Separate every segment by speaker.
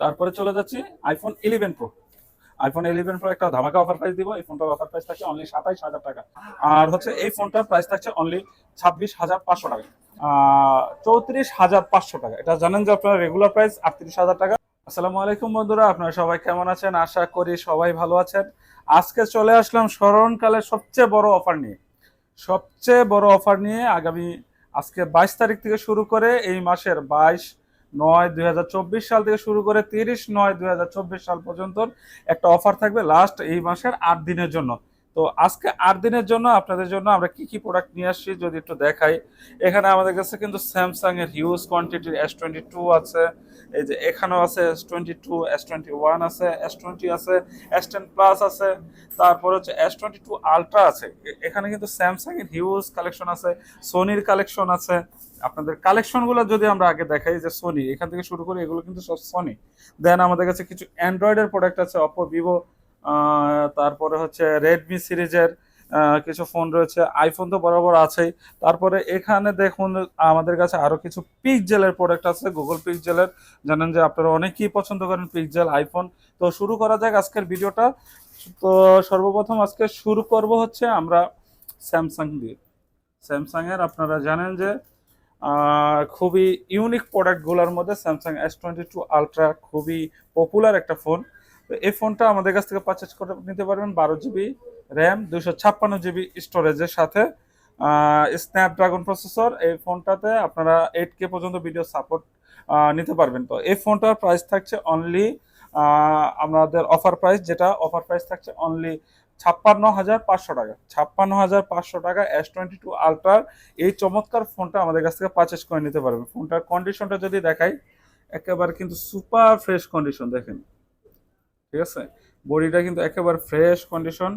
Speaker 1: তারপরে চলে যাচ্ছি iPhone eleven pro iPhone eleven pro একটা ধামাকা অফার প্রাইস দিব, এই ফোনটার অফার প্রাইস থাকছে অনলি সাতাইশ হাজার টাকা। আর হচ্ছে এই ফোনটার প্রাইস থাকছে অনলি ছাব্বিশ হাজার পাঁচশো টাকা। চৌত্রিশ হাজার পাঁচশো টাকা। এটা জানেন যে আপনার রেগুলার প্রাইস আটত্রিশ হাজার টাকা। আসসালামু আলাইকুম বন্ধুরা, আপনারা সবাই কেমন আছেন? আশা করি সবাই ভালো আছেন। আজকে চলে আসলাম স্মরণকালের সবচেয়ে বড় অফার নিয়ে। সবচেয়ে বড় অফার নিয়ে আগামী আজকে বাইশ তারিখ থেকে শুরু করে এই মাসের বাইশ নয় দুই সাল থেকে শুরু করে তিরিশ নয় দুই সাল পর্যন্ত একটা অফার থাকবে লাস্ট এই মাসের আট দিনের জন্য। তো আজকে আট দিনের জন্য আপনাদের জন্য আমরা কি কি প্রোডাক্ট নিয়ে আসছি যদি একটু দেখাই। এখানে আমাদের কাছে কিন্তু স্যামসাং এর হিউজ কোয়ান্টিটির এস টোয়েন্টি টু আছে, এই যে এখানেও আছে S twenty two S twenty one আছে এস টোয়েন্টি আছে এস টেন প্লাস আছে, তারপর হচ্ছে এস টোয়েন্টি টু আলট্রা আছে এখানে কিন্তু স্যামসাং এর হিউজ কালেকশন আছে সোনির কালেকশন আছে আপনাদের কালেকশনগুলো যদি আমরা আগে দেখাই যে সোনি এখান থেকে শুরু করি এগুলো কিন্তু সব সোনি দেন আমাদের কাছে কিছু অ্যান্ড্রয়েডের প্রোডাক্ট আছে অপো ভিভো তারপরে হচ্ছে রেডমি সিরিজের কিছু ফোন রয়েছে। আইফোন তো বরাবর আছেই। তারপরে এখানে দেখুন, আমাদের কাছে আরও কিছু পিকজেলের প্রোডাক্ট আছে গুগল পিকজেলের জানেন যে আপনারা অনেকেই পছন্দ করেন পিকজেল আইফোন তো শুরু করা যাক আজকের ভিডিওটা। তো সর্বপ্রথম আজকে শুরু করব হচ্ছে আমরা স্যামসাং দিয়ে। স্যামসাং এর আপনারা জানেন যে খুবই ইউনিক প্রোডাক্টগুলোর মধ্যে Samsung S twenty two ultra খুবই পপুলার একটা ফোন তো এই ফোনটা আমাদের কাছ থেকে পারচেজ করে নিতে পারবেন বারো জিবি র্যাম দুশো ছাপ্পান্ন জিবি স্টোরেজের সাথে। স্ন্যাপড্রাগন প্রসেসর এই ফোনটাতে আপনারা এইট কে পর্যন্ত ভিডিও সাপোর্ট নিতে পারবেন। তো এই ফোনটার প্রাইস থাকছে অনলি আমাদের অফার প্রাইস যেটা অফার প্রাইস থাকছে অনলি ছাপ্পান্ন হাজার পাঁচশো টাকা। ছাপ্পান্ন হাজার পাঁচশো টাকা এস টোয়েন্টি টু আলট্রার এই চমৎকার ফোনটা আমাদের কাছ থেকে পারচেস করে নিতে পারবেন। ফোনটার কন্ডিশনটা যদি দেখাই, একেবারে কিন্তু সুপার ফ্রেশ কন্ডিশন দেখেন। ঠিক আছে? বডিটা কিন্তু একেবারে ফ্রেশ কন্ডিশন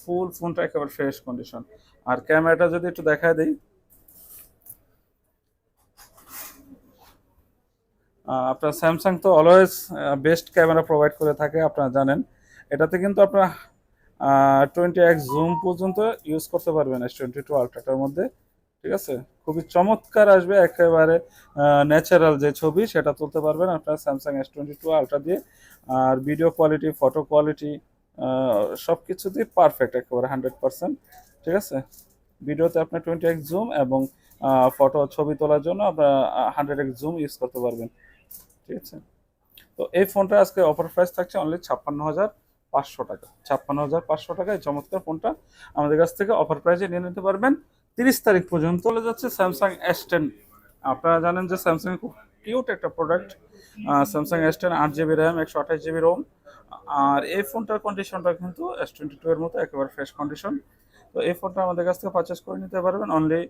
Speaker 1: ফুল ফোনটা একেবারে ফ্রেশ কন্ডিশন আর ক্যামেরাটা যদি একটু দেখায় দিই। আপনার স্যামসাং তো অলওয়েজ বেস্ট ক্যামেরা প্রোভাইড করে থাকে, আপনারা জানেন। এটাতে কিন্তু আপনার টোয়েন্টি এক্স জুম পর্যন্ত ইউজ করতে পারবেন এস টোয়েন্টি টু আলট্রাটার মধ্যে, ঠিক আছে? খুবই চমৎকার আসবে, একেবারে ন্যাচারাল যে ছবি, সেটা তুলতে পারবেন আপনার Samsung S twenty two ultra দিয়ে। আর ভিডিও কোয়ালিটি ফটো কোয়ালিটি সব কিছুতেই পারফেক্ট একেবারে হান্ড্রেড পার্সেন্ট ঠিক আছে? ভিডিওতে আপনার টোয়েন্টি এক্স জুম এবং ফটো ছবি তোলার জন্য আপনার হান্ড্রেড এক্স জুম ইউজ করতে পারবেন, ঠিক আছে? তো এই ফোনটা আজকে অফার প্রাইস থাকছে অনলি ছাপ্পান্ন হাজার। পাঁচশো টাকা। ছাপ্পান্ন হাজার পাঁচশো টাকা এই চমৎকার ফোনটা আমাদের কাছ থেকে অফার প্রাইসে নিয়ে নিতে পারবেন। তিরিশ তারিখ পর্যন্ত চলে যাচ্ছে স্যামসাং এস টেন আপনারা জানেন যে স্যামসাং খুব কিউট একটা প্রোডাক্ট স্যামসাং এস টেন আট জিবি র্যাম একশো আঠাশ জিবি রোম আর এই ফোনটার কন্ডিশনটা কিন্তু এস টোয়েন্টি টু এর মতো, একেবারে ফ্রেশ কন্ডিশন তো এই ফোনটা আমাদের কাছ থেকে পারচেস করে নিতে পারবেন অনলি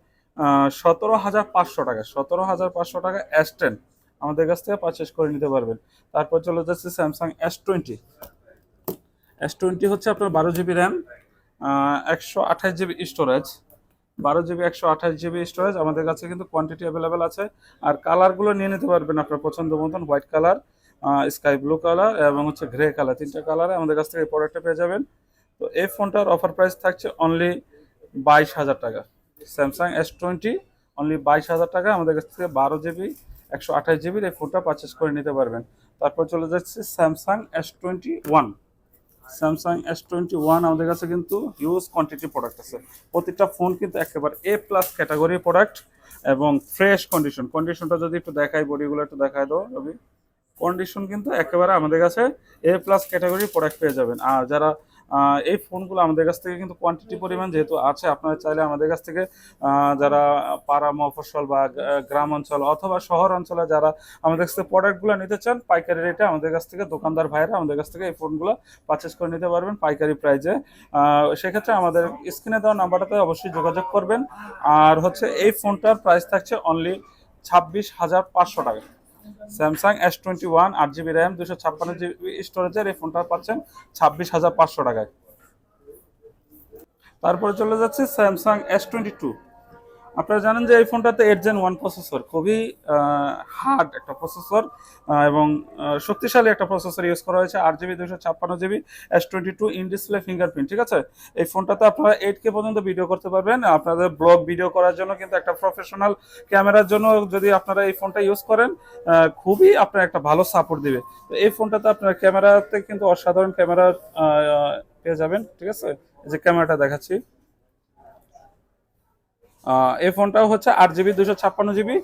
Speaker 1: সতেরো হাজার পাঁচশো টাকা সতেরো হাজার পাঁচশো টাকা এস টেন আমাদের কাছ থেকে পারচেস করে নিতে পারবেন। তারপর চলে যাচ্ছে Samsung S twenty S twenty হচ্ছে আপনার বারো জিবি র্যাম একশো আঠাশ জিবি স্টোরেজ বারো জিবি একশো আঠাশ জিবি স্টোরেজ আমাদের কাছে কিন্তু কোয়ান্টিটি অ্যাভেলেবেল আছে। আর কালারগুলো নিয়ে নিতে পারবেন আপনার পছন্দ মতন white colour sky blue colour এবং হচ্ছে গ্রে কালার তিনটা কালারে আমাদের কাছ থেকে এই প্রোডাক্টটা পেয়ে যাবেন। তো এই ফোনটার অফার প্রাইস থাকছে অনলি বাইশ হাজার টাকা। স্যামসাং এস টোয়েন্টি অনলি বাইশ হাজার টাকা, আমাদের কাছ থেকে বারো জিবি একশো আঠাশ জিবির এই ফোনটা পারচেস করে নিতে পারবেন। তারপর চলে যাচ্ছে Samsung S twenty one Samsung S twenty one আমাদের কাছে কিন্তু হিউজ কোয়ান্টিটি প্রোডাক্ট আছে। প্রতিটা ফোন কিন্তু একেবারে এ প্লাস ক্যাটাগরি প্রোডাক্ট এবং ফ্রেশ কন্ডিশন কন্ডিশনটা যদি একটু দেখাই বডিগুলো একটু দেখাই দাও, রবি। কন্ডিশন কিন্তু একেবারে আমাদের কাছে এ প্লাস ক্যাটাগরি প্রোডাক্ট পেয়ে যাবেন। আর যারা এই ফোনগুলো আমাদের কাছ থেকে কিন্তু কোয়ান্টিটি পরিমাণ যেহেতু আছে, আপনারা চাইলে আমাদের কাছ থেকে যারা পাড়া, মফস্বল বা গ্রাম অঞ্চল অথবা শহর অঞ্চলে যারা আমাদের কাছ থেকে প্রোডাক্টগুলো নিতে চান, পাইকারি রেটে আমাদের কাছ থেকে দোকানদার ভাইরা আমাদের কাছ থেকে এই ফোনগুলো পারচেস করে নিতে পারবেন পাইকারি প্রাইজে সেক্ষেত্রে আমাদের স্ক্রিনে দেওয়া নাম্বারটাতে অবশ্যই যোগাযোগ করবেন। আর হচ্ছে এই ফোনটার প্রাইস থাকছে অনলি ছাব্বিশ হাজার পাঁচশো টাকা। স্যামসাং এস টোয়েন্টি ওয়ান আট জিবি র্যাম দুশো ছাপ্পান্ন জিবি স্টোরেজের এই ফোনটা পাচ্ছেন ছাব্বিশ হাজার পাঁচশো টাকায়। তারপরে চলে যাচ্ছে স্যামসাং এস টোয়েন্টি টু আপনারা জানেন যে এই ফোনটাতে এইট জেন ওয়ান প্রসেসর খুবই হার্ড একটা প্রসেসর এবং শক্তিশালী একটা প্রসেসর ইউজ করা হয়েছে আট জিবি দুশো ছাপ্পান্ন GB S twenty two in display fingerprint ঠিক আছে? এই ফোনটাতে আপনারা এইট কে পর্যন্ত ভিডিও করতে পারবেন। আপনাদের ব্লগ ভিডিও করার জন্য কিন্তু একটা প্রফেশনাল ক্যামেরার জন্য যদি আপনারা এই ফোনটা ইউজ করেন খুবই আপনার একটা ভালো সাপোর্ট দিবে। তো এই ফোনটাতে আপনার ক্যামেরাতে কিন্তু অসাধারণ ক্যামেরা পেয়ে যাবেন ঠিক আছে? যে ক্যামেরাটা দেখাচ্ছি। এই ফোনটাও হচ্ছে আট জিবি দুশো ছাপ্পান্ন জিবি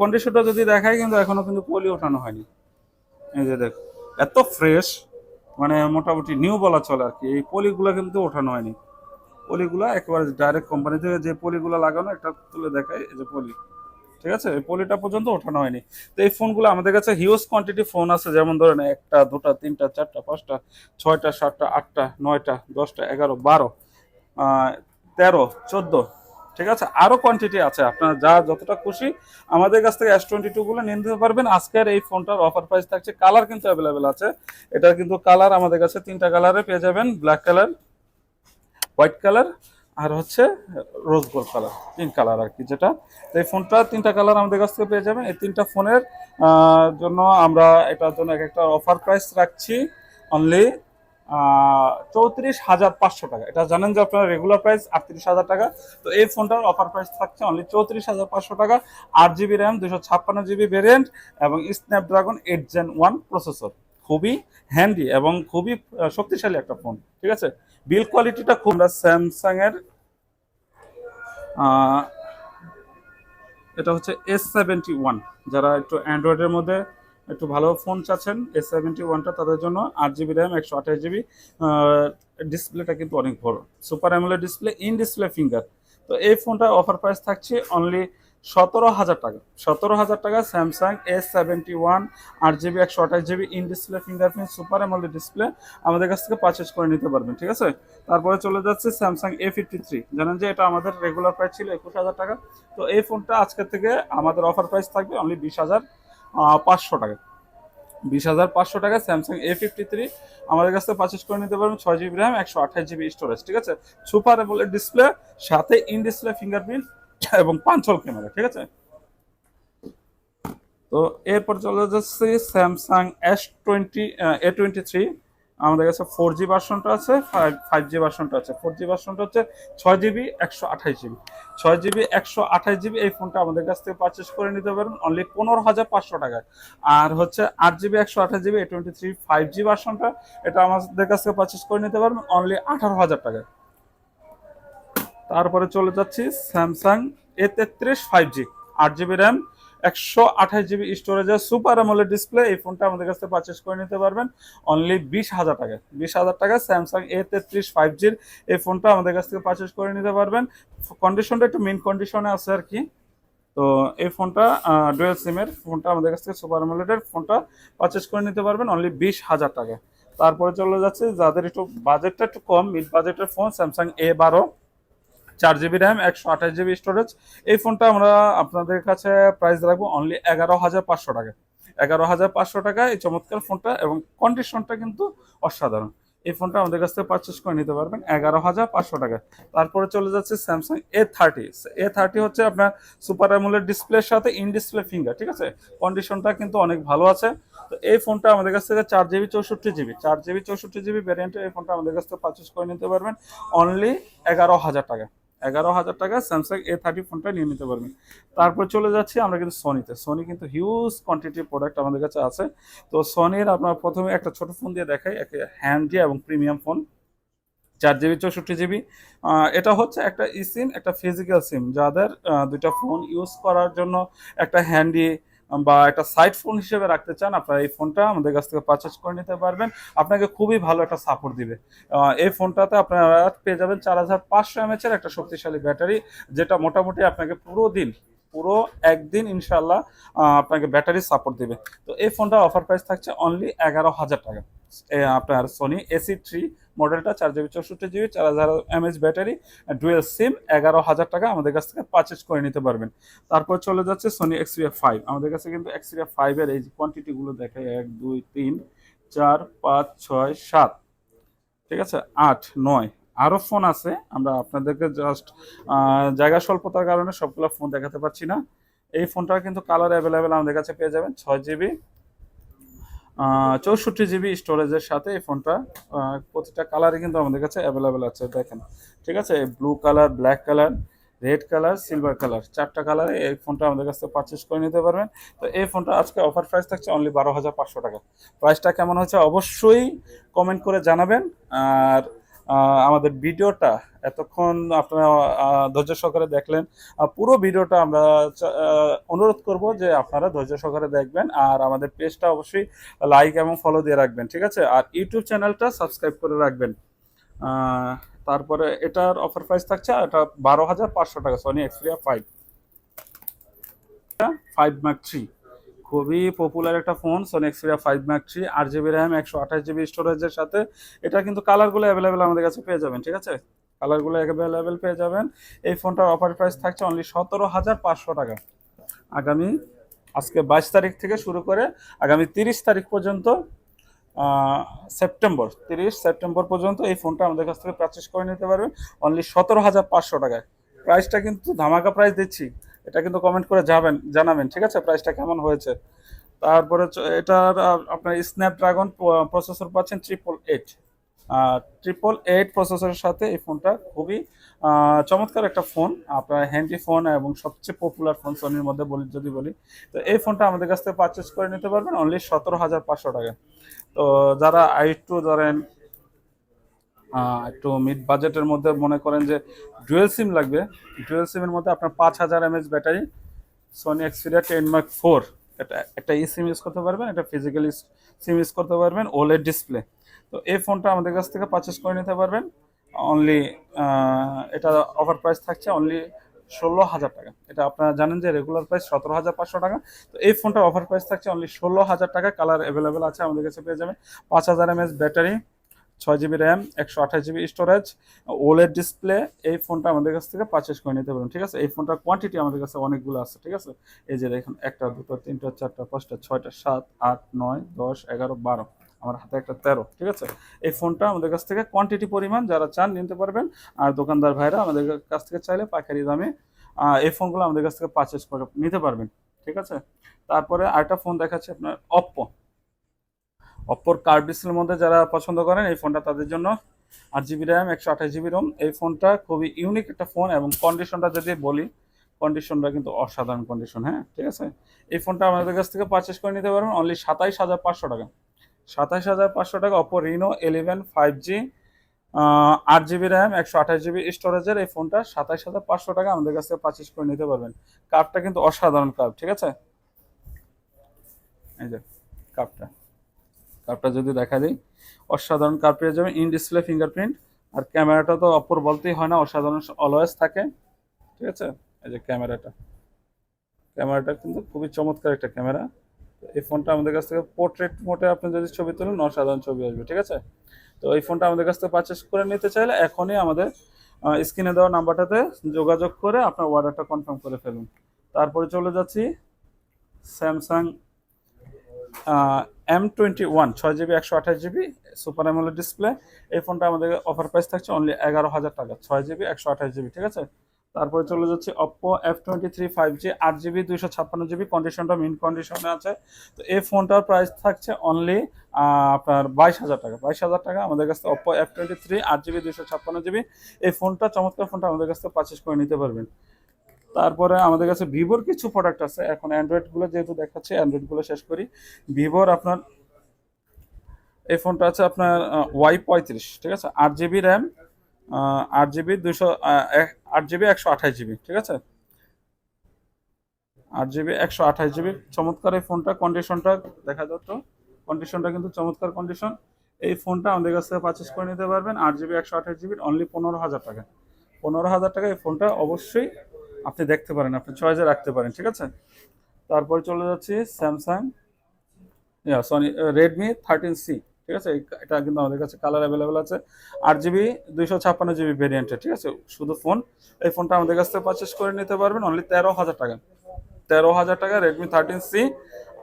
Speaker 1: কন্ডিশনটা যদি দেখায় কিন্তু এখনও কিন্তু পলি ওঠানো হয়নি। এই যে দেখ, এত ফ্রেশ মানে মোটামুটি নিউ বলা চলে আর কি। এই পলিগুলো কিন্তু ওঠানো হয়নি। পলিগুলো একেবারে ডাইরেক্ট কোম্পানি থেকে যে পলিগুলো লাগানো, একটা তুলে দেখায় এই যে পলি ঠিক আছে? এই পলিটা পর্যন্ত ওঠানো হয়নি। তো এই ফোনগুলো আমাদের কাছে হিউজ কোয়ান্টিটি ফোন আছে। যেমন ধরেন একটা, দুটা, তিনটা, চারটা, পাঁচটা, ছয়টা, সাতটা, আটটা, নয়টা, দশটা, এগারো, বারো তেরো, চোদ্দ ঠিক আছে? আরও কোয়ান্টিটি আছে। আপনার যা যতটা খুশি আমাদের কাছ থেকে এস টোয়েন্টি টু গুলো নিয়ে নিতে পারবেন। আজকের এই ফোনটার অফার প্রাইস থাকছে। কালার কিন্তু অ্যাভেলেবেল আছে। এটা কিন্তু কালার আমাদের কাছে তিনটা কালারে পেয়ে যাবেন। ব্ল্যাক কালার হোয়াইট কালার আর হচ্ছে রোজ গোল্ড কালার তিন কালার আর কি যেটা। তো এই ফোনটা তিনটা কালার আমাদের কাছ থেকে পেয়ে যাবেন। এই তিনটা ফোনের জন্য আমরা এটার জন্য এক একটা অফার প্রাইস রাখছি। অনলি চৌত্রিশ হাজার পাঁচশো টাকা। এটা জানেন যে আপনার রেগুলার প্রাইস আটত্রিশ হাজার টাকা। তো এই ফোনটার অফার প্রাইস থাকছে অনলি চৌত্রিশ হাজার পাঁচশো টাকা। আট জিবি র্যাম দুশো ছাপ্পান্ন জিবি ভেরিয়েন্ট এবং Snapdragon eight gen one processor খুবই হ্যান্ডি এবং খুবই শক্তিশালী একটা ফোন ঠিক আছে? বিল কোয়ালিটিটা খুব স্যামসাং এর এটা হচ্ছে এস সেভেন্টি ওয়ান যারা একটু অ্যান্ড্রয়েডের মধ্যে একটু ভালো ফোন চাচ্ছেন এস সেভেন্টি ওয়ানটা তাদের জন্য আট জিবি র্যাম একশো আঠাশ জিবি ডিসপ্লেটা কিন্তু অনেক বড়। Super AMOLED display in display finger তো এই ফোনটা অফার প্রাইস থাকছে অনলি সতেরো হাজার টাকা। সতেরো হাজার টাকা স্যামসাং এস সেভেন্টি ওয়ান আট জিবি একশো আঠাশ GB in display fingerprint super AMOLED display আমাদের কাছ থেকে পারচেস করে নিতে পারবেন, ঠিক আছে? তারপরে চলে যাচ্ছে স্যামসাং এ ফিফটি থ্রি জানেন যে এটা আমাদের রেগুলার প্রাইস ছিল একুশ হাজার টাকা। তো এই ফোনটা আজকের থেকে আমাদের অফার প্রাইস থাকবে অনলি বিশ হাজার। পাঁচশো টাকা। বিশ হাজার পাঁচশো টাকা স্যামসাং এ ফিফটি থ্রি আমাদের কাছ পারচেস করে নিতে পারবেন। ছয় জিবি র্যাম একশো আঠাশ জিবি স্টোরেজ ঠিক আছে? সুপার অ্যামোলেড ডিসপ্লে সাথে ইন ডিসপ্লে ফিঙ্গারপ্রিন্ট এবং পাঞ্চল ক্যামেরা ঠিক আছে? তো এরপর চলে যাচ্ছে Samsung S twenty A twenty three আমাদের কাছে ফোর জি ভার্সনটা আছে ফাইভ জি ভার্সনটা আছে। ফোর জি ভার্সনটা হচ্ছে ছয় জিবি একশো আঠাশ জিবি ছয় জিবি একশো আঠাশ জিবি এই ফোনটা আমাদের কাছ থেকে পারচেস করে নিতে পারেন অনলি পনেরো হাজার পাঁচশো টাকায়। আর হচ্ছে আট জিবি একশো আঠাশ GB A twenty three five G ভার্সনটা এটা আমাদের কাছ থেকে পারচেস করে নিতে পারবেন অনলি আঠারো হাজার টাকায়। তারপরে চলে যাচ্ছি স্যামসাং এ তেত্রিশ ফাইভ জি আট জিবি র্যাম একশো আঠাশ জিবি স্টোরেজের সুপার অ্যামোলেড ডিসপ্লে এই ফোনটা আমাদের কাছ পারচেস করে নিতে পারবেন। অনলি বিশ হাজার টাকায়। বিশ হাজার টাকা স্যামসাং এ তেত্রিশ ফাইভ জির এই ফোনটা আমাদের কাছ থেকে পারচেস করে নিতে পারবেন। কন্ডিশনটা একটু মেন কন্ডিশনে আছে আর কি। তো এই ফোনটা ডুয়েল সিমের ফোনটা আমাদের কাছ থেকে সুপার অ্যামোলেডের ফোনটা পারচেস করে নিতে পারবেন। অনলি বিশ হাজার টাকা তারপরে চলে যাচ্ছে, যাদের একটু বাজেটটা একটু কম মিড বাজেটের ফোন স্যামসাং এ বারো চার জিবি র্যাম একশো আঠাশ জিবি স্টোরেজ এই ফোনটা আমরা আপনাদের কাছে প্রাইস রাখব অনলি এগারো হাজার পাঁচশো টাকা এগারো হাজার পাঁচশো টাকা এই চমৎকার ফোনটা এবং কন্ডিশনটা কিন্তু অসাধারণ। এই ফোনটা আমাদের কাছ থেকে পারচেস করে নিতে পারবেন এগারো হাজার পাঁচশো টাকা তারপরে চলে যাচ্ছে Samsung A thirty A thirty হচ্ছে আপনার সুপার অ্যামুলের ডিসপ্লের সাথে ইন ডিসপ্লে ফিঙ্গার ঠিক আছে? কন্ডিশনটা কিন্তু অনেক ভালো আছে। তো এই ফোনটা আমাদের কাছ থেকে চার জিবি চৌষট্টি জিবি চার জিবি চৌষট্টি জিবি ভ্যারিয়েন্টের এই ফোনটা আমাদের কাছ থেকে পারচেস করে নিতে পারবেন অনলি এগারো হাজার টাকা এগারো হাজার টাকা স্যামসাং এ থার্টি ফোনটা নিয়ে নিতে পারবেন। তারপর চলে যাচ্ছি আমরা কিন্তু সোনিতে সোনি কিন্তু হিউজ কোয়ান্টিটির প্রোডাক্ট আমাদের কাছে আছে। তো সোনির আপনার প্রথমে একটা ছোট ফোন দিয়ে দেখাই, একটা হ্যান্ডি এবং প্রিমিয়াম ফোন চার জিবি চৌষট্টি জিবি এটা হচ্ছে একটা ই সিম একটা ফিজিক্যাল সিম যাদের দুইটা ফোন ইউজ করার জন্য একটা হ্যান্ডি বা একটা সাইড ফোন হিসেবে রাখতে চান, আপনারা এই ফোনটা আমাদের কাছ থেকে পারচেস করে নিতে পারবেন। আপনাকে খুবই ভালো একটা সাপোর্ট দিবে। এই ফোনটাতে আপনারা পেয়ে যাবেন চার হাজার পাঁচশো এমএচের একটা শক্তিশালী ব্যাটারি, যেটা মোটামুটি আপনাকে পুরো দিন, পুরো একদিন ইনশাল্লাহ আপনাকে ব্যাটারি সাপোর্ট দিবে। তো এই ফোনটা অফার প্রাইস থাকছে অনলি এগারো হাজার টাকা। আপনার সোনি এসি থ্রি মডেলটা চার জিবি চৌষট্টি জিবি চার হাজার এমএচ ব্যাটারি ডুয়েল সিম এগারো হাজার টাকা আমাদের কাছ থেকে পারচেস করে নিতে পারবেন। তারপর চলে যাচ্ছে সোনি এক্সপিরিয়া ফাইভ আমাদের কাছে কিন্তু এক্সপিরিয়া ফাইভের এই কোয়ান্টিটিগুলো দেখে এক, দুই, তিন, চার, পাঁচ, ছয়, সাত। ঠিক আছে? আট, নয়। আরও ফোন আছে। আমরা আপনাদেরকে জাস্ট জায়গা স্বল্পতার কারণে সবগুলো ফোন দেখাতে পারছি না। এই ফোনটা কিন্তু কালার অ্যাভেলেবেল আমাদের কাছে পেয়ে যাবেন, ছয় জিবি চৌষট্টি জিবি স্টোরেজের সাথে এই ফোনটা প্রতিটা কালারই কিন্তু আমাদের কাছে অ্যাভেলেবেল আছে, দেখেন। ঠিক আছে? Blue colour black colour red colour silver colour চারটা কালারে এই ফোনটা আমাদের কাছ থেকে পারচেস করে নিতে পারবেন। তো এই ফোনটা আজকে অফার প্রাইস থাকছে অনলি বারো হাজার পাঁচশো টাকা। প্রাইসটা কেমন হচ্ছে অবশ্যই কমেন্ট করে জানাবেন। আর আমাদের ভিডিওটা এতক্ষণ আপনারা ধৈর্য সহকারে দেখলেন। পুরো ভিডিওটা আমরা অনুরোধ করব যে আপনারা ধৈর্য সহকারে দেখবেন আর আমাদের পেজটা অবশ্যই লাইক এবং ফলো দিয়ে রাখবেন, ঠিক আছে? আর ইউটিউব চ্যানেলটা সাবস্ক্রাইব করে রাখবেন। তারপরে এটার অফার প্রাইস থাকছে এটা বারো হাজার পাঁচশো টাকা Sony Xperia five five mark three খুবই পপুলার একটা phone Sony Xperia five mark three আট জিবি র্যাম একশো আঠাশ জিবি স্টোরেজের সাথে। এটা কিন্তু কালারগুলো অ্যাভেলেবেল আমাদের কাছে পেয়ে যাবেন, ঠিক আছে? কালারগুলো অ্যাভেলেবেল পেয়ে যাবেন। এই ফোনটার অফার প্রাইস থাকছে অনলি সতেরো হাজার পাঁচশো টাকা। আগামী, আজকে বাইশ তারিখ থেকে শুরু করে আগামী তিরিশ তারিখ পর্যন্ত সেপ্টেম্বর তিরিশ সেপ্টেম্বর পর্যন্ত এই ফোনটা আমাদের কাছ থেকে পারচেস করে নিতে পারবেন। অনলি সতেরো হাজার পাঁচশো টাকায়। প্রাইসটা কিন্তু ধামাকা প্রাইস দিচ্ছি। এটা কিন্তু কমেন্ট করে যাবেন, জানাবেন, ঠিক আছে? প্রাইসটা কেমন হয়েছে? তারপরে এটার আপনার স্ন্যাপড্রাগন প্রসেসর পাচ্ছেন ট্রিপল এইট ট্রিপল এইট প্রসেসরের সাথে এই ফোনটা খুবই চমৎকার একটা ফোন আপনার হ্যান্ডি ফোন এবং সবচেয়ে পপুলার ফোন সোনির মধ্যে বলি, যদি বলি। তো এই ফোনটা আমাদের কাছ থেকে পারচেস করে নিতে পারবেন অনলি সতেরো হাজার পাঁচশো টাকা। তো যারা আই টু ধরেন একটু মিড বাজেটের মধ্যে মনে করেন যে ডুয়েল সিম লাগবে। ডুয়েল সিমের মধ্যে আপনার পাঁচ হাজার mAh battery Sony Xperia ten mark four এটা, একটা ই সিম ইউজ করতে পারবেন একটা ফিজিক্যাল সিম ইউজ করতে পারবেন ওলেড ডিসপ্লে তো এই ফোনটা আমাদের কাছ থেকে পারচেস করে নিতে পারবেন। অনলি এটা অফার প্রাইস থাকছে অনলি ষোলো হাজার টাকা। এটা আপনারা জানেন যে রেগুলার প্রাইস সতেরো হাজার পাঁচশো টাকা। তো এই ফোনটার অফার প্রাইস থাকছে অনলি ষোলো হাজার টাকা। কালার অ্যাভেলেবেল আছে, আমাদের কাছে পেয়ে যাবেন। পাঁচ হাজার এমএস ব্যাটারি ছয় জিবি র্যাম একশো আঠাশ জিবি স্টোরেজ ওলের ডিসপ্লে এই ফোনটা আমাদের কাছ থেকে পারচেস করে নিতে পারবেন, ঠিক আছে? এই ফোনটার কোয়ান্টিটি আমাদের কাছে অনেকগুলো আছে, ঠিক আছে? এই যে দেখুন, একটা, দুটো, তিনটা, চারটা, পাঁচটা, ছয়টা, সাত, আট, নয়, দশ, এগারো, বারো, আমার হাতে একটা তেরো, ঠিক আছে? এই ফোনটা আমাদের কাছ থেকে কোয়ান্টিটি পরিমাণ যারা চান নিতে পারবেন, আর দোকানদার ভাইরা আমাদের কাছ থেকে চাইলে পাইকারি দামে এই ফোনগুলো আমাদের কাছ থেকে পারচেস করে নিতে পারবেন, ঠিক আছে? তারপরে আরেকটা ফোন দেখাচ্ছে আপনার অপ্পো অপ্পোর কার্ড ডিসপ্লের মধ্যে যারা পছন্দ করেন, এই ফোনটা তাদের জন্য আট জিবি র্যাম একশো আঠাশ জিবি রোম এই ফোনটা খুবই ইউনিক একটা ফোন এবং কন্ডিশনটা যদি বলি কন্ডিশনটা কিন্তু অসাধারণ কন্ডিশন হ্যাঁ? ঠিক আছে? এই ফোনটা আমাদের কাছ থেকে পারচেস করে নিতে পারবেন অনলি সাতাইশ হাজার পাঁচশো টাকা। সাতাইশ হাজার পাঁচশো টাকা Oppo Reno eleven five G আট জিবি র্যাম একশো আঠাশ জিবি স্টোরেজের এই ফোনটা সাতাইশ হাজার পাঁচশো টাকা আমাদের কাছ থেকে পারচেস করে নিতে পারবেন। কাপটা কিন্তু অসাধারণ কাপ ঠিক আছে? এই যে কাপটা কাপটা যদি দেখা দিই, অসাধারণ কাপ পেয়ে যাবেন ইন ডিসপ্লে ফিঙ্গারপ্রিন্ট আর ক্যামেরাটা তো অপর বলতেই হয় না, অসাধারণ অলওয়েজ থাকে, ঠিক আছে? এই যে ক্যামেরাটা। ক্যামেরাটা কিন্তু খুবই চমৎকার একটা ক্যামেরা। এই ফোনটা আমাদের কাছ থেকে পোর্ট্রেট মোটে আপনি যদি ছবি তুলেন, অসাধারণ ছবি আসবে, ঠিক আছে? তো এই ফোনটা আমাদের কাছ থেকে পারচেস করে নিতে চাইলে এখনই আমাদের স্ক্রিনে দেওয়া নাম্বারটাতে যোগাযোগ করে আপনার অর্ডারটা কনফার্ম করে ফেলুন। তারপরে চলে যাচ্ছি স্যামসাং এম টোয়েন্টি ওয়ান ছয় জিবি একশো আঠাশ জিবি সুপার অ্যামোলেড ডিসপ্লে এই ফোনটা আমাদের অফার প্রাইস থাকছে অনলি এগারো হাজার টাকা। ছয় জিবি একশো আঠাশ জিবি ঠিক আছে? তারপরে চলে যাচ্ছে Oppo F twenty three five G আট জিবি দুইশো ছাপ্পান্ন জিবি কন্ডিশনটা মিন কন্ডিশনে আছে। তো এই ফোনটার প্রাইস থাকছে অনলি আপনার বাইশ হাজার টাকা। বাইশ হাজার টাকা আমাদের কাছে অপ্পো এফ টোয়েন্টি থ্রি আট জিবি দুইশো ছাপ্পান্ন জিবি এই ফোনটা চমৎকার ফোনটা আমাদের কাছ থেকে পারচেস করে নিতে পারবেন। তারপরে আমাদের কাছে ভিভোর কিছু প্রোডাক্ট আছে। এখন অ্যান্ড্রয়েডগুলো যেহেতু দেখাচ্ছে অ্যান্ড্রয়েডগুলো শেষ করি। ভিভোর আপনার এই ফোনটা আছে আপনার ওয়াই পঁয়ত্রিশ, ঠিক আছে? আট জিবি র্যাম আট জিবি দুশো আট জিবি একশো আঠাশ জিবি ঠিক আছে? আট জিবি একশো আঠাশ জিবি চমৎকার এই ফোনটা কন্ডিশনটা দেখা যাচ্ছে কন্ডিশনটা কিন্তু চমৎকার কন্ডিশন এই ফোনটা আমাদের কাছ থেকে পারচেস করে নিতে পারবেন। আট জিবি একশো আঠাশ জিবির অনলি পনেরো হাজার টাকা। পনেরো হাজার টাকা এই ফোনটা অবশ্যই আপনি দেখতে পারেন, আপনি চয়েসে রাখতে পারেন, ঠিক আছে? তারপরে চলে যাচ্ছি Samsung Sony Redmi thirteen C ঠিক আছে? এটা কিন্তু আমাদের কাছে কালার অ্যাভেলেবেল আছে। আট জিবি দুইশো ছাপ্পান্ন জিবি ভেরিয়েন্টের ঠিক আছে? শুধু ফোন এই ফোনটা আমাদের কাছ থেকে পারচেস করে নিতে পারবেন অনলি তেরো হাজার টাকা। তেরো হাজার টাকা রেডমি থার্টিন সি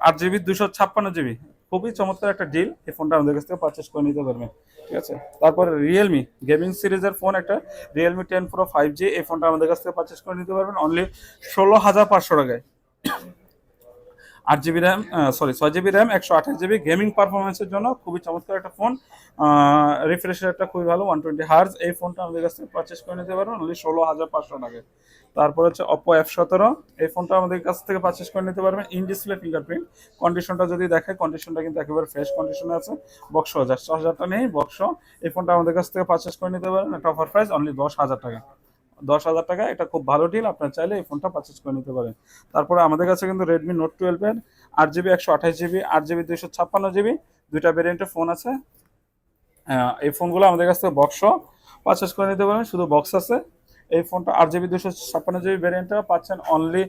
Speaker 1: আট জিবি দুশো ছাপ্পান্ন জিবি খুবই চমৎকার একটা ডিল এই ফোনটা আমাদের কাছ থেকে পারচেস করে নিতে পারবেন, ঠিক আছে? তারপরে রিয়েলমি গেমিং সিরিজের ফোন একটা Realme ten pro five G এই ফোনটা আমাদের কাছ থেকে পারচেস করে নিতে পারবেন অনলি ষোলো হাজার পাঁচশো টাকায়। আট জিবি র্যাম সরি ছয় জিবি র্যাম, একশো আঠাশ জিবি গেমিং পারফরমেন্সের জন্য খুবই চমৎকার একটা ফোন রিফ্রেশ রেটটা খুবই ভালো ওয়ান টোয়েন্টি হার্জ এই ফোনটা আমাদের কাছ থেকে পারচেস করে নিতে পারবেন অনলি ষোলো হাজার পাঁচশো টাকায়। তারপর হচ্ছে অপো এফ সতেরো। এই ফোনটা আমাদের কাছ থেকে পারচেস করে নিতে পারবেন ইন ডিসপ্লে ফিঙ্গারপ্রিন্ট কন্ডিশনটা যদি দেখে কন্ডিশনটা কিন্তু একেবারে ফ্রেশ কন্ডিশনে আছে। বক্স হাজার ছ হাজারটা নেই বক্স এই ফোনটা আমাদের কাছ থেকে পারচেস করে নিতে পারবেন একটা অফার প্রাইস অনলি দশ হাজার টাকা। দশ হাজার টাকা এটা খুব ভালো ডিল আপনার চাইলে এই ফোনটা পারচেস করে নিতে পারেন। তারপরে আমাদের কাছে কিন্তু রেডমি নোট টুয়েলভের আট জিবি একশো আঠাশ জিবি আট জিবি দুইশো ছাপ্পান্ন জিবি দুইটা ভেরিয়েন্টের ফোন আছে। এই ফোনগুলো আমাদের কাছ থেকে বক্স পারচেস করে নিতে পারেন, শুধু বক্স আছে। এই ফোনটা আট জিবি দুশো ছাপ্পান্ন জিবি ভেরিয়েন্টটা পাচ্ছেন অনলি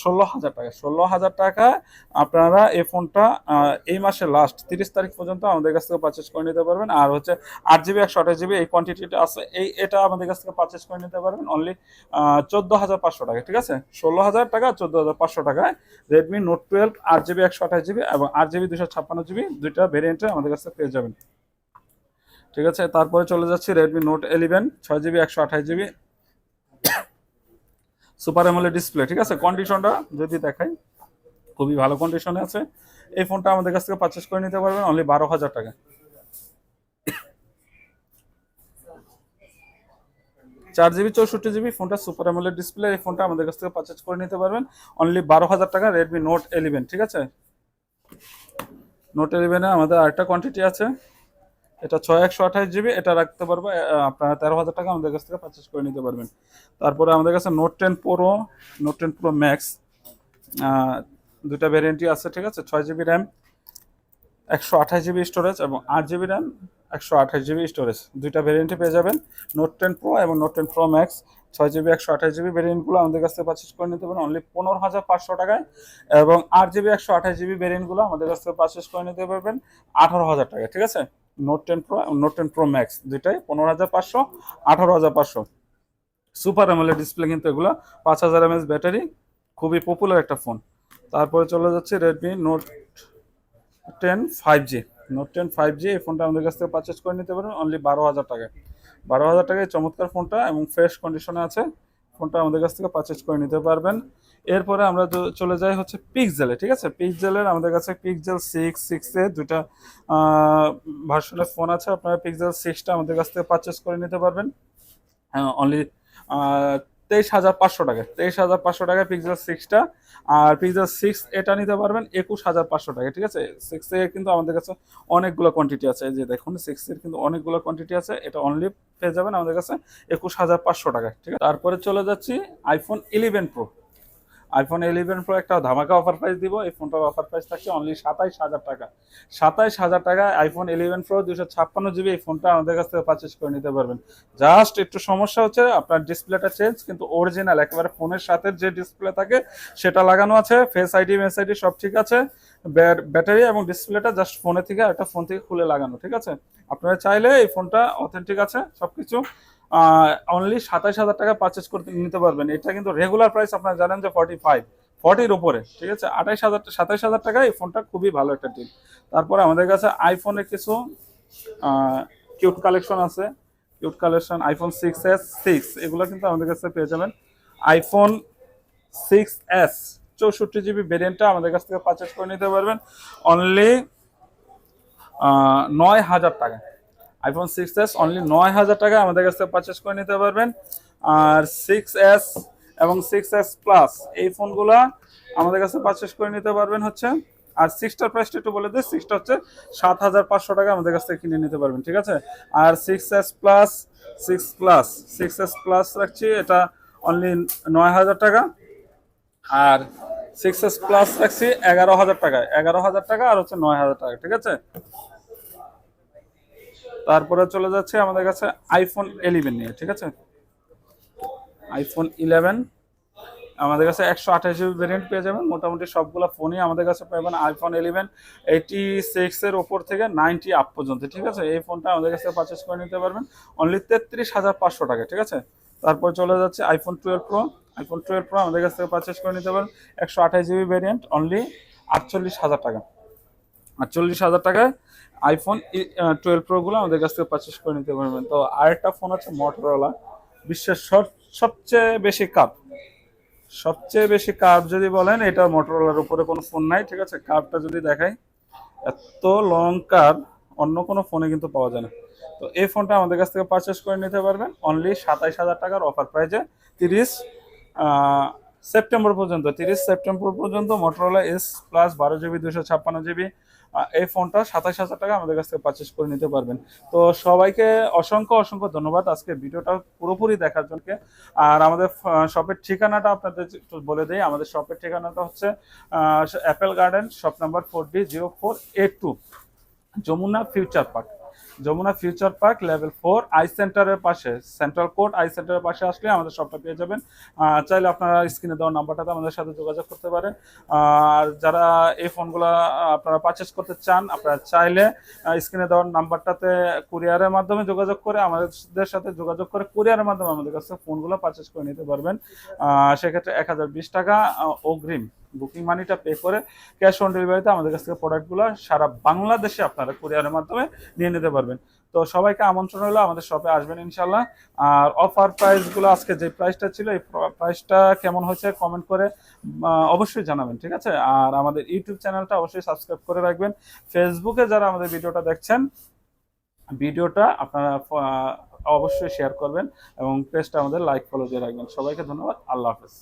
Speaker 1: ষোলো হাজার টাকা। ষোলো হাজার টাকা আপনারা এই ফোনটা এই মাসের লাস্ট তিরিশ তারিখ পর্যন্ত আমাদের কাছ থেকে পারচেস করে নিতে পারবেন। আর হচ্ছে আট জিবি একশো আঠাশ জিবি এই কোয়ান্টিটিটা আছে, এই এটা আমাদের কাছ থেকে পারচেস করে নিতে পারবেন অনলি চোদ্দ হাজার পাঁচশো টাকা, ঠিক আছে? ষোলো হাজার টাকা, চোদ্দ হাজার পাঁচশো টাকায় রেডমি নোট টুয়েলভ আট জিবি একশো আঠাশ জিবি এবং আট জিবি দুশো ছাপ্পান্ন জিবি দুইটা ভেরিয়েন্টে আমাদের কাছে পেয়ে যাবেন। ঠিক আছে? তারপরে চলে যাচ্ছি রেডমি নোট ইলেভেন ছয় জিবি একশো আঠাশ জিবি সুপার এমোলেড ডিসপ্লে ঠিক আছে? কন্ডিশনটা যদি দেখাই, খুবই ভালো কন্ডিশনে আছে। এই ফোনটা আমাদের কাছ থেকে পারচেস করে নিতে পারবেন অনলি বারো হাজার টাকা। চার জিবি, চৌষট্টি জিবি ফোনটা সুপার অ্যামোলেড ডিসপ্লে এই ফোনটা আমাদের কাছ থেকে পারচেস করে নিতে পারবেন। অনলি বারো হাজার টাকা রেডমি নোট ইলেভেন ঠিক আছে? নোট ইলেভেনে আমাদের আরেকটা কোয়ান্টিটি আছে। এটা ছয় একশো আঠাশ জিবি, এটা রাখতে পারব আপনারা তেরো হাজার টাকা আমাদের কাছ থেকে পারচেস করে নিতে পারবেন। তারপরে আমাদের কাছে note ten pro note ten pro max দুটা ভ্যারিয়েন্টই আছে, ঠিক আছে? ছয় জিবি র্যাম একশো আঠাশ জিবি স্টোরেজ এবং আট জিবি র্যাম একশো আঠাশ জিবি স্টোরেজ দুইটা ভ্যারিয়েন্টে পেয়ে যাবেন নোট টেন প্রো এবং নোট টেন প্রো ম্যাক্স ছয় জিবি, একশো আঠাশ জিবি ভ্যারিয়েন্টগুলো আমাদের কাছ থেকে পারচেস করে নিতে পারেন অনলি পনেরো হাজার পাঁচশো টাকায়। এবং আট জিবি, একশো আঠাশ জিবি ভেরিয়েন্টগুলো আমাদের কাছ থেকে পারচেস করে নিতে পারবেন, আঠারো হাজার টাকা ঠিক আছে? Note ten pro note ten pro max দুইটাই, পনেরো হাজার পাঁচশো, আঠারো হাজার পাঁচশো। সুপার অ্যামোলেড ডিসপ্লে কিন্তু এগুলো, পাঁচ হাজার এমএস ব্যাটারি খুবই পপুলার একটা ফোন তারপরে চলে যাচ্ছে Redmi note ten five G note ten five G এই ফোনটা আমাদের কাছ থেকে পারচেস করে নিতে পারেন অনলি বারো হাজার টাকায়। বারো হাজার টাকায় চমৎকার ফোনটা এবং ফ্রেশ কন্ডিশনে আছে। ফোনটা আমাদের কাছ থেকে পারচেস করে নিতে পারবেন। এরপরে আমরা চলে যাই হচ্ছে পিক্সেলে ঠিক আছে? পিক্সেলের আমাদের কাছে পিক্সেল সিক্স সিক্সে দুটা ভার্সনের ফোন আছে। আপনারা পিক্সেল সিক্সটা আমাদের কাছ থেকে পারচেস করে নিতে পারবেন। অনলি তেইশ হাজার পাঁচশো টাকা তেইশ হাজার পাঁচশো টাকা পিক্সেল সিক্সটা আর পিক্সেল সিক্স এটা নিতে পারবেন একুশ হাজার পাঁচশো টাকা ঠিক আছে? সিক্স কিন্তু আমাদের কাছে অনেকগুলো কোয়ান্টিটি আছে। যে দেখুন সিক্স এর কিন্তু অনেকগুলো কোয়ান্টিটি আছে। এটা অনলি পেয়ে যাবেন আমাদের কাছে একুশ হাজার পাঁচশো টাকা ঠিক আছে? তারপরে চলে যাচ্ছি iPhone eleven pro iPhone eleven pro একটা ধামাকা অফার প্রাইস দিব। এই ফোনটার অফার প্রাইস থাকছে অনলি সাতাইশ হাজার টাকা। সাতাইশ হাজার টাকা আইফোন ইলেভেন প্রো দুশো ছাপ্পান্ন জিবি এই ফোনটা আমাদের কাছ থেকে পারচেস করে নিতে পারবেন। জাস্ট একটু সমস্যা হচ্ছে, আপনার ডিসপ্লেটা চেঞ্জ কিন্তু অরিজিনাল একেবারে ফোনের সাথে যে ডিসপ্লে থাকে, সেটা লাগানো আছে ফেস আইডি মেস আইডি সব ঠিক আছে। ব্যাটারি এবং ডিসপ্লেটা জাস্ট ফোনে থেকে একটা ফোন থেকে খুলে লাগানো, ঠিক আছে? আপনারা চাইলে এই ফোনটা অথেন্টিক আছে, সবকিছু। অনলি সাতাশ হাজার টাকা পারচেস করতে নিতে পারবেন। এটা কিন্তু রেগুলার প্রাইস আপনারা জানেন যে ফর্টি ফাইভ ফর্টির উপরে, ঠিক আছে? আঠাইশ হাজার সাতাইশ হাজার টাকা এই ফোনটা খুবই ভালো একটা ডিল তারপরে আমাদের কাছে আইফোনের কিছু কিউট কালেকশন আছে। Cute collection iPhone six S six এগুলো কিন্তু আমাদের কাছে পেয়ে যাবেন। আইফোন সিক্স এস চৌষট্টি জিবি ভেরিয়েন্টটা আমাদের কাছ থেকে পারচেস করে নিতে পারবেন। অনলি নয় হাজার টাকা আইফোন সিক্স এস অনলি নয় হাজার টাকা আমাদের কাছ থেকে পারচেস করে নিতে পারবেন। আর সিক্স এস এবং সিক্স এস প্লাস এই ফোনগুলা আমাদের কাছে পারচেস করে নিতে পারবেন হচ্ছে, আর সিক্সটার প্রাইসটা একটু বলে দিই সিক্সটা হচ্ছে সাত হাজার পাঁচশো টাকা আমাদের কাছ থেকে কিনে নিতে পারবেন, ঠিক আছে? আর six S plus six plus six S plus রাখছি, এটা অনলি নয় হাজার টাকা। আর সিক্স এস প্লাস রাখছি এগারো হাজার টাকা এগারো হাজার টাকা আর হচ্ছে নয় হাজার টাকা, ঠিক আছে? তারপরে চলে যাচ্ছে আমাদের কাছে আইফোন ইলেভেন নিয়ে, ঠিক আছে? আইফোন ইলেভেন আমাদের কাছে একশো আঠাশ জিবি ভেরিয়েন্ট পেয়ে যাবেন। মোটামুটি সবগুলো ফোনই আমাদের কাছে পাবেন আইফোন ইলেভেন এইটি সিক্সের ওপর থেকে নাইনটি আপ পর্যন্ত, ঠিক আছে? এই ফোনটা আমাদের কাছে পারচেস করে নিতে পারবেন। অনলি তেত্রিশ হাজার পাঁচশো টাকা, ঠিক আছে? তারপর চলে যাচ্ছে iPhone twelve pro iPhone twelve pro আমাদের কাছ থেকে পারচেস করে নিতে পারেন একশো আঠাশ জিবি ভেরিয়েন্ট অনলি আটচল্লিশ হাজার টাকা। আটচল্লিশ হাজার টাকায় আইফোন টুয়েলভ প্রোগুলো আমাদের কাছ থেকে পারচেস করে নিতে পারবেন। তো আরেকটা ফোন আছে মোটরোলা বিশ্বের সব- সবচেয়ে বেশি কাপ সবচেয়ে বেশি কাপ যদি বলেন, এটা মোটরোলার উপরে কোনো ফোন নাই, ঠিক আছে? কাপটা যদি দেখাই, এত লং কাপ অন্য কোনো ফোনে কিন্তু পাওয়া যায় না। তো এই ফোনটা আমাদের কাছ থেকে পারচেস করে নিতে পারবেন। অনলি সাতাইশ হাজার টাকার অফার প্রাইজে তিরিশ সেপ্টেম্বর পর্যন্ত, তিরিশ সেপ্টেম্বর পর্যন্ত মোটরোলা এস প্লাস বারো জিবি দুশো ছাপ্পান্ন জিবি এই ফোনটা সাতাশ হাজার টাকা আমাদের কাছ থেকে পারচেস করে নিতে পারবেন। তো সবাইকে অসংখ্য অসংখ্য ধন্যবাদ আজকে ভিডিওটা পুরোপুরি দেখার জন্য। আর আমাদের শপের ঠিকানাটা আপনাদের একটু বলে দেয় আমাদের শপের ঠিকানাটা হচ্ছে Apple garden shop number four D zero four eight two Jamuna future park Jamuna future park, level four, I সেন্টারের পাশে, সেন্ট্রাল কোর্ট, আই সেন্টারের পাশে আসলে আমাদের শপটা পেয়ে যাবেন। চাইলে আপনারা স্ক্রিনে দেওয়া নাম্বারটাতে আমাদের সাথে যোগাযোগ করতে পারেন। আর যারা এই ফোনগুলো আপনারা পারচেস করতে চান, আপনারা চাইলে স্ক্রিনে দেওয়ার নাম্বারটাতে কুরিয়ারের মাধ্যমে যোগাযোগ করে আমাদের সাথে যোগাযোগ করে কুরিয়ারের মাধ্যমে আমাদের কাছে ফোনগুলো পারচেস করে নিতে পারবেন। সেক্ষেত্রে এক হাজার বিশ টাকা অগ্রিম। বুকিং মানিটা পে করে ক্যাশ অন ডেলিভারিতে আমাদের কাছ থেকে প্রোডাক্টগুলো সারা বাংলাদেশে আপনারা কুরিয়ারের মাধ্যমে নিয়ে নিতে পারবেন। তো সবাইকে আমন্ত্রণ হলো, আমাদের শপে আসবেন ইনশাল্লাহ আর অফার প্রাইসগুলো আজকে যে প্রাইসটা ছিল, এই প্রাইসটা কেমন হয়েছে কমেন্ট করে অবশ্যই জানাবেন, ঠিক আছে? আর আমাদের ইউটিউব চ্যানেলটা অবশ্যই সাবস্ক্রাইব করে রাখবেন। ফেসবুকে যারা আমাদের ভিডিওটা দেখছেন, ভিডিওটা আপনারা অবশ্যই শেয়ার করবেন এবং পেজটা আমাদের লাইক ফলো দিয়ে রাখবেন। সবাইকে ধন্যবাদ, আল্লাহ হাফেজ।